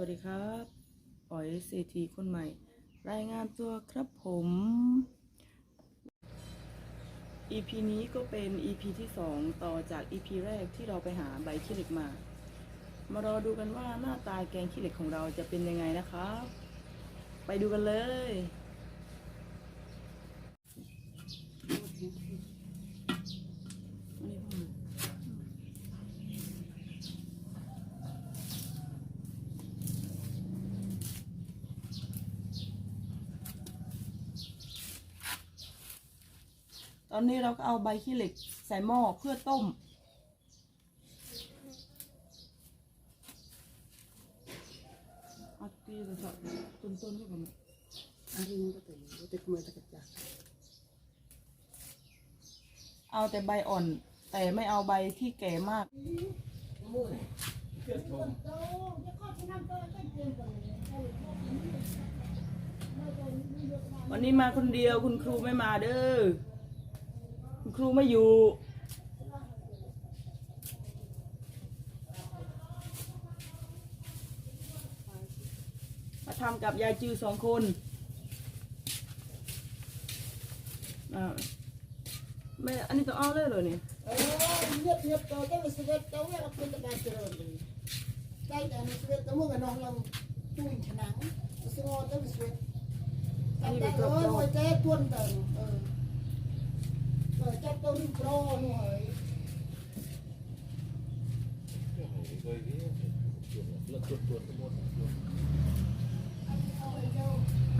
วัสดีครับอ๋อยเศรษฐีคนใหม่ รายงานตัวครับผม EP นี้ก็เป็น EP ที่ 2 ต่อจาก EP แรกที่เราไปหาใบขี้เหล็กมา มารอดูกันว่าหน้าตาแกงขี้เหล็กของเราจะเป็นยังไงนะครับไปดูกันเลย อันนี้พวกมัน ต อนนี้เราก็เอาใบขี้เหล็กใส่หม้อเพื่อต้ม เอาตีเลยจ้ะต้นต้นก็ประมาณ Aring ko tayo. Buti ko may takot ka. เอาแต่ใบอ่อน แต่ไม่เอาใบที่แก่มากวันนี้มาคนเดียวคุณครูไม่มาเด้อ คุณครูไม่อยู่ มาทำกับยายจือสองคนอ่าไม่อันนี้ต้องเอาเลยเหรอเนี่ย Oh, nyep nyep kau tu mesti dia tahu yang aku tak baca ni. Kai dah mesti dia tahu kan orang yang tuin senang. Semua tu mesti. Kai dah oh, moi kai tuan tu. Eh. Eh, cak tu ni pro ni hai.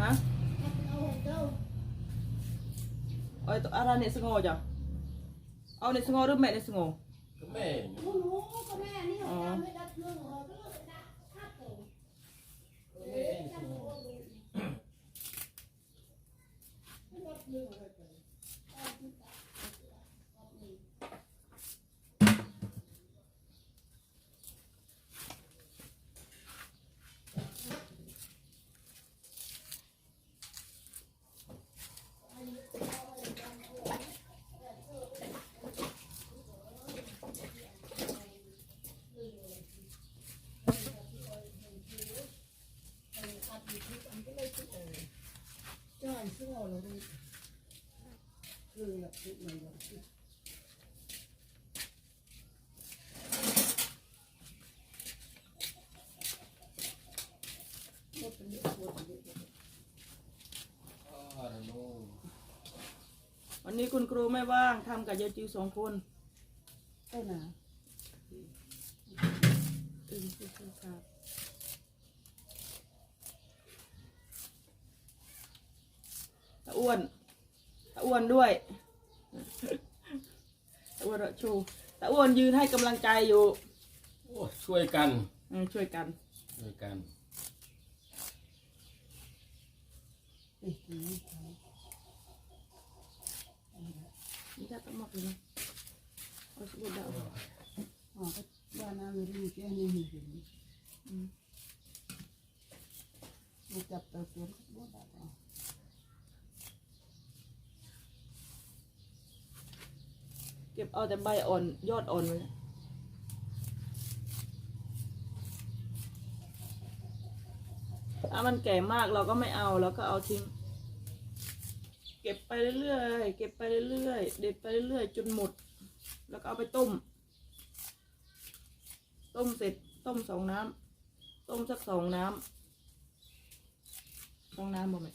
ฮะ Aku awak tu. เอาตัวอะไรเนี่ยสงอจ้ะเอาเนี่ยสงอหรือแม่เนี่ยสงอ แม่ Oh, no, kau ni ni orang ni dah tu. Tu dah apa? ใช่ซึ่งเราเราดูคือแบบคือเหมือนแบบวันนี้คุณครูไม่ว่างทำกับยายจิวสองคนเต้นนะอืมคือคือครับตา อ้วนตาอ้วนด้วยตาอ้วนเราชูตาอ้วนยืนให้กำลังใจอยู่โอ้ช่วยกันเออช่วยกันช่วยกันเอ๊ะนี่นี่ถ้าต้องมากเลยนะเอาสมุดดาวอ๋อก็บ้านน้ำมีแค่นี้เห็นอืมมาจับตัวตัวบ้าน เก็บเอาแต่ใบอ่อนยอดอ่อนไว้ถ้ามันแก่มากเราก็ไม่เอาเราก็เอาทิ้ง เก็บไปเรื่อยๆเก็บไปเรื่อยๆเด็ดไปเรื่อยๆจนหมด แล้วก็เอาไปต้ม ต้มเสร็จต้มสองน้ำต้มสักสองน้ำสองน้ำบ่ไหม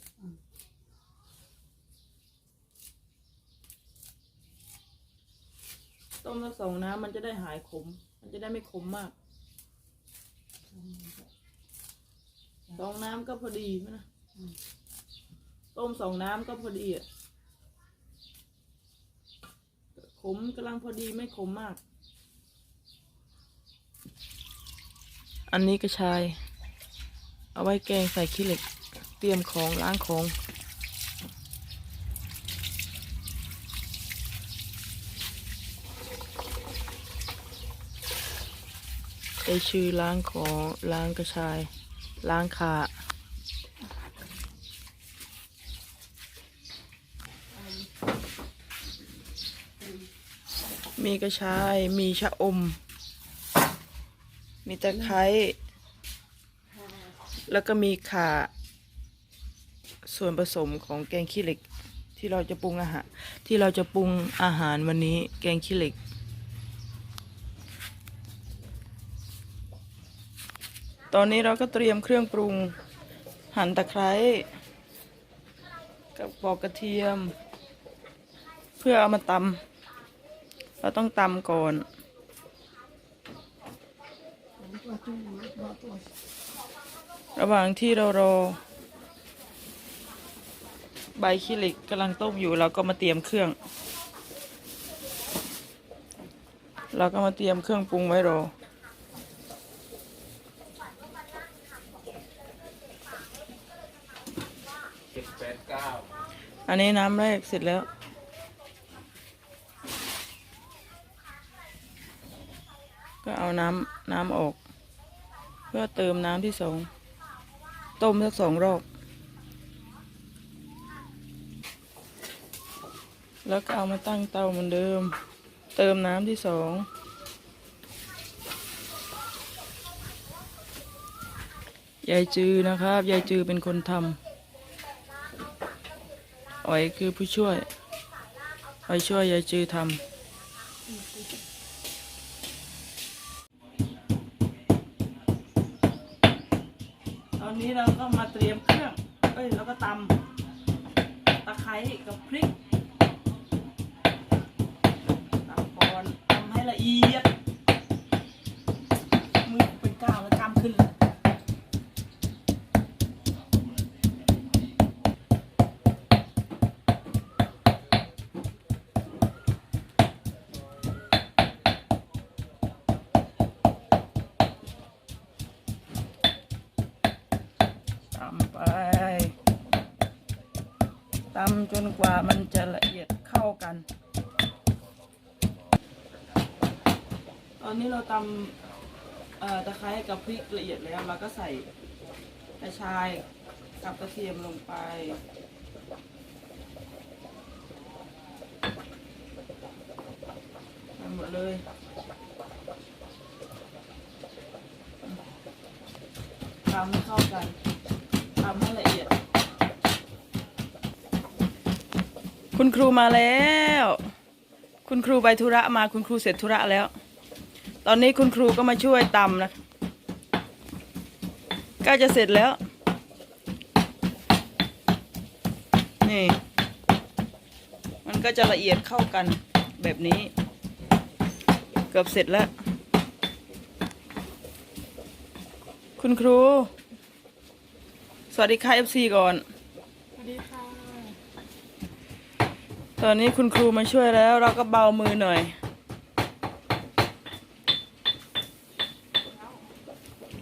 ต้มสักสองน้ำมันจะได้หายขม มันจะได้ไม่ขมมากสองน้ำก็พอดีไหมนะต้มสองน้ำก็พอดีอะขมกำลังพอดีไม่ขมมาก อันนี้กระชาย เอาไว้แกงใส่ขี้เหล็ก เตรียมของล้างของ ไอชื่อล้างของล้างกระชาย ล้างขามีกระชาย มีชะอม มีตะไคร้ แล้วก็มีข่า ส่วนผสมของแกงขี้เหล็ก ที่เราจะปรุงอาหาร ที่เราจะปรุงอาหารวันนี้ แกงขี้เหล็ก ตอนนี้เราก็เตรียมเครื่องปรุง หั่นตะไคร้กับปอกกระเทียม เพื่อเอามาตำเราต้องตำก่อนระหว่างที่เรารอ ใบขี้เหล็กกำลังต้มอยู่เราก็มาเตรียมเครื่อง เราก็มาเตรียมเครื่องปรุงไว้รอ ดเก้าอันนี้น้ำแรกเสร็จแล้ว ก็เอาน้ำน้ำออก เพื่อเติมน้ำที่สองต้มสักสองรอบ แล้วก็เอามาตั้งเตาเหมือนเดิม เติมน้ำที่สองยายจือนะครับ ยายจือเป็นคนทำ อ๋อยคือผู้ช่วยอ๋อยช่วยยายจือทำตอนนี้เราก็มาเตรียมเครื่อง เอ้ยแล้วก็ตำตะไคร้กับพริกตำก่อนตำให้ละเอียด จนกว่ามันจะละเอียดเข้ากัน ตอนนี้เราตำตะไคร้กับพริกละเอียดแล้วเราก็ใส่กระชายกับกระเทียมลงไปไปหมดเลยตำให้เข้ากันตำให้ละเอียด คุณครูมาแล้ว คุณครูไปธุระมาคุณครูเสร็จธุระแล้ว ตอนนี้คุณครูก็มาช่วยตำนะกล้จะเสร็จแล้ว นี่ มันก็จะละเอียดเข้ากันแบบนี้ เกือบเสร็จแล้ว คุณครู สวัสดีค่ะ FC ก่อน สวัสดีค่ะ ตอนนี้คุณครูมาช่วยแล้วเราก็เบามือหน่อย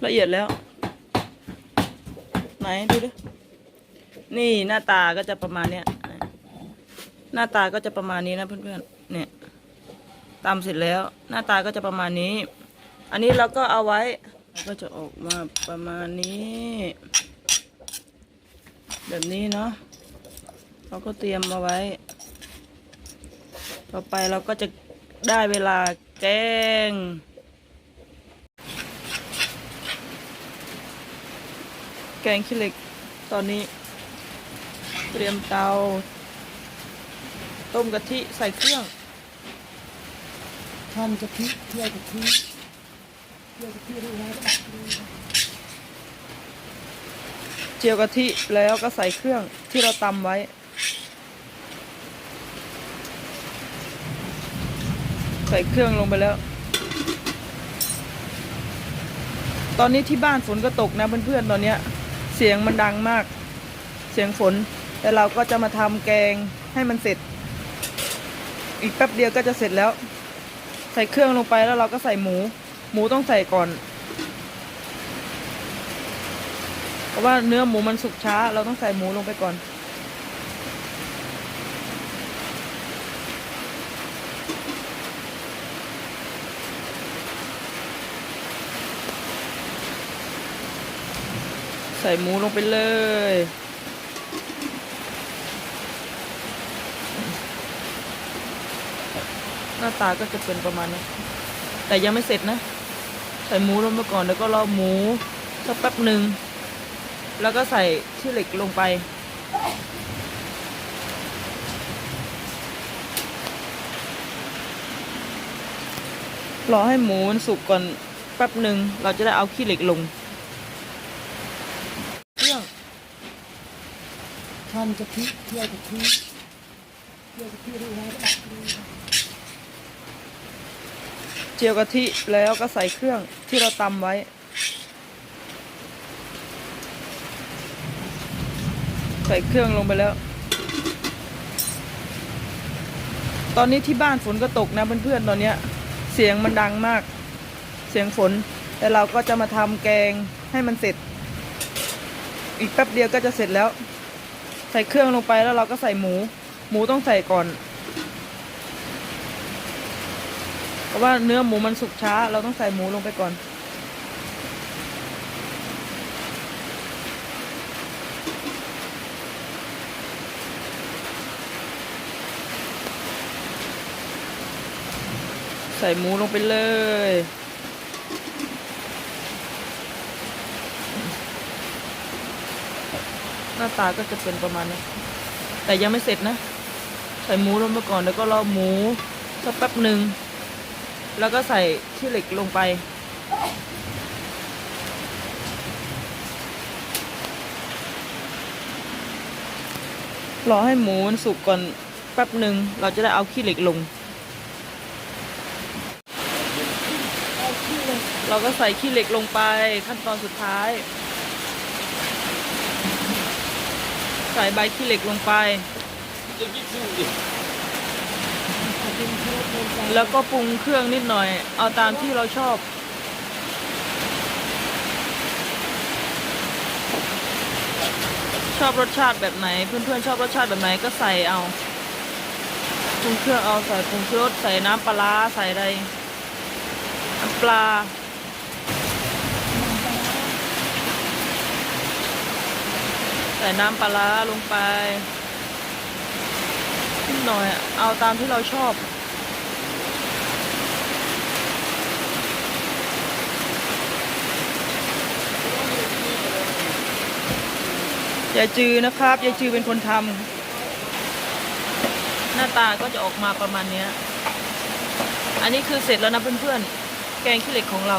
ละเอียดแล้ว ไหนดูดิ นี่หน้าตาก็จะประมาณเนี้ย หน้าตาก็จะประมาณนี้นะเพื่อนๆ เนี่ยตำเสร็จแล้ว หน้าตาก็จะประมาณนี้ อันนี้เราก็เอาไว้ ก็จะออกมาประมาณนี้ แบบนี้เนาะเราก็เตรียมมาไว้ ต่อไปเราก็จะได้เวลาแกง แกงขี้เหล็กตอนนี้ เตรียมเตา ต้มกะทิใส่เครื่องทำกะทิเที่ยวกะทิเที่ยวกะทิรู้ไหมก็ดักดูเจียวกะทิแล้วก็ใส่เครื่องที่เราตำไว้ ใส่เครื่องลงไปแล้ว ตอนนี้ที่บ้านฝนก็ตกนะเพื่อนๆตอนเนี้ย เสียงมันดังมาก เสียงฝน แต่เราก็จะมาทำแกงให้มันเสร็จ อีกแป๊บเดียวก็จะเสร็จแล้ว ใส่เครื่องลงไปแล้วเราก็ใส่หมู หมูต้องใส่ก่อน เพราะว่าเนื้อหมูมันสุกช้า เราต้องใส่หมูลงไปก่อน ใส่หมูลงไปเลย หน้าตาก็จะเป็นประมาณนี้ แต่ยังไม่เสร็จนะ ใส่หมูลงไปก่อนแล้วก็รอหมูสักแป๊บหนึ่ง แล้วก็ใส่ขี้เหล็กลงไปรอให้หมูมันสุกก่อนแป๊บหนึ่งเราจะได้เอาขี้เหล็กลง เครื่อง ทำกะทิเคี่ยวกะทิเคี่ยวกะทิรู้ไหมก็ดักดูเจียวกะทิแล้วก็ใส่เครื่องที่เราตำไว้ ใส่เครื่องลงไปแล้ว ตอนนี้ที่บ้านฝนก็ตกนะเพื่อนๆตอนเนี้ย เสียงมันดังมาก เสียงฝน แต่เราก็จะมาทำแกงให้มันเสร็จ อีกแป๊บเดียวก็จะเสร็จแล้ว ใส่เครื่องลงไปแล้วเราก็ใส่หมู หมูต้องใส่ก่อน เพราะว่าเนื้อหมูมันสุกช้า เราต้องใส่หมูลงไปก่อน ใส่หมูลงไปเลย น้าตาก็จะเป็นประมาณนี้ แต่ยังไม่เสร็จนะ ใส่หมูลงไปก่อนแล้วก็รอหมูสักแป๊บหนึ่งแล้วก็ใส่ขี้เหล็กลงไป รอให้หมูมันสุกก่อนแป๊บหนึ่งเราจะได้เอาขี้เหล็กลงเเราก็ใส่ขี้เหล็กลงไปขั้นตอนสุดท้าย ใส่ใบขี้เหล็กลงไป แล้วก็ปรุงเครื่องนิดหน่อย เอาตามที่เราชอบ ชอบรสชาติแบบไหน เพื่อนๆชอบรสชาติแบบไหนก็ใส่เอาปรุงเครื่องเอาใส่ปรุงรสใส่น้ำปลาใส่อะไรปลา ใส่น้ำปลาลงไปนิดหน่อย เอาตามที่เราชอบยายจือนะครับยายจือเป็นคนทำหน้าตาก็จะออกมาประมาณนี้อันนี้คือเสร็จแล้วนะเพื่อนๆ แกงขี้เหล็กของเรา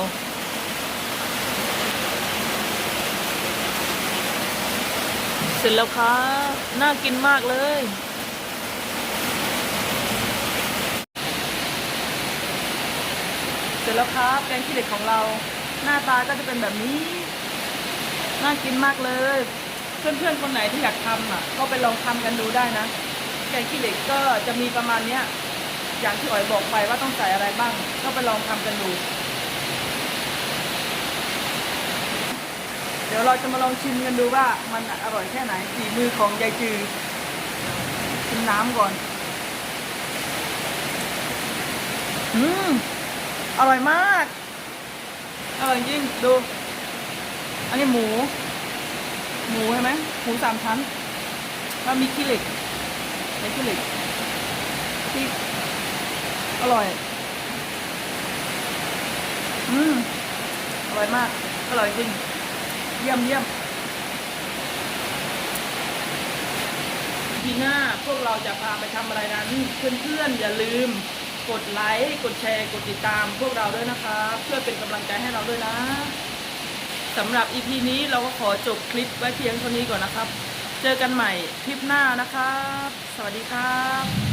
เสร็จแล้วครับ น่ากินมากเลย เสร็จแล้วครับแกงขี้เหล็กของเรา หน้าตาก็จะเป็นแบบนี้ น่ากินมากเลย เพื่อนๆคนไหนที่อยากทำอะ ก็ไปลองทำกันดูได้นะ แกงขี้เหล็กก็จะมีประมาณเนี้ยอย่างที่อ๋อยบอกไปว่าต้องใส่อะไรบ้าง ก็ไปลองทำกันดู เดี๋ยวเราจะมาลองชิมกันดูว่ามันอร่อยแค่ไหนฝีมือของยายจือชิมน้ำก่อน อืม อร่อยมาก อร่อยจริง ดู อันนี้หมู หมูใช่ไหมหมูสามชั้น แล้วมีขี้เหล็กใส่ขี้เหล็กพริกอร่อย อืม อร่อยมาก อร่อยจริง เยี่ยมเยี่ยมทีหน้าพวกเราจะพาไปทำอะไรนั้น เพื่อนๆอย่าลืม กดไลค์ กดแชร์ กดติดตามพวกเราด้วยนะครับเพื่อเป็นกำลังใจให้เราด้วยนะสำหรับ EP นี้เราก็ขอจบคลิปไว้เพียงเท่านี้ก่อนนะครับ เจอกันใหม่คลิปหน้านะครับ สวัสดีครับ